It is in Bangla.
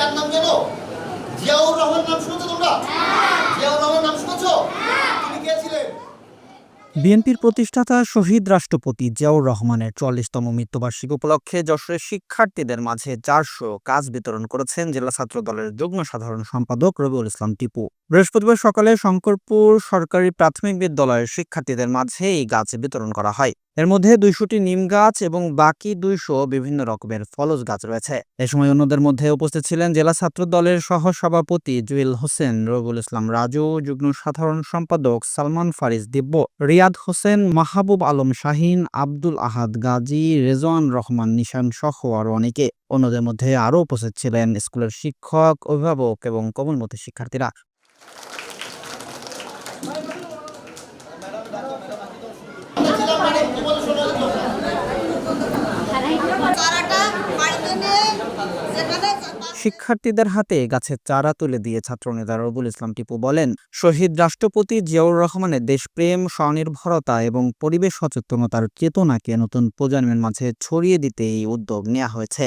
কার নাম জানো? জিয়াউর রহমান নাম শুনেছো তোমরা? জিয়াউর রহমান নাম শুনেছো? তিনি কে ছিলেন? বিএনপির প্রতিষ্ঠাতা শহীদ রাষ্ট্রপতি জিয়াউর রহমানের চল্লিশতম মৃত্যুবার্ষিকী উপলক্ষে যশোরের শিক্ষার্থীদের মাঝে চারশো কাজ বিতরণ করেছেন জেলা ছাত্র দলের যুগ্ম সাধারণ সম্পাদক রবিউল ইসলাম টিপু। বৃহস্পতিবার সকালে শঙ্করপুর সরকারি প্রাথমিক বিদ্যালয়ের শিক্ষার্থীদের মাঝে এই গাছ বিতরণ করা হয়। এর মধ্যে দুইশোটি নিম গাছ এবং বাকি দুইশো বিভিন্ন রকমের ফলজ গাছ রয়েছে। এ সময় অন্যদের মধ্যে উপস্থিত ছিলেন জেলা ছাত্র দলের সহ সভাপতি জুয়েল হোসেন, রবুল ইসলাম রাজু, যুগ্ম সাধারণ সম্পাদক সালমান ফারিজ দিব্য, রিয়াদ হোসেন, মাহবুব আলম শাহিন, আব্দুল আহাদ গাজী, রেজওয়ান রহমান নিশান সহ আরও অনেকে। অন্যদের মধ্যে আরও উপস্থিত ছিলেন স্কুলের শিক্ষক, অভিভাবক এবং কোমলমতি শিক্ষার্থীরা। শিক্ষার্থীদের হাতে গাছের চারা তুলে দিয়ে ছাত্রনেতা রবুল ইসলাম টিপু বলেন, শহীদ রাষ্ট্রপতি জিয়াউর রহমানের দেশপ্রেম, স্বনির্ভরতা এবং পরিবেশ সচেতনতার চেতনাকে নতুন প্রজন্মের মাঝে ছড়িয়ে দিতে এই উদ্যোগ নেওয়া হয়েছে।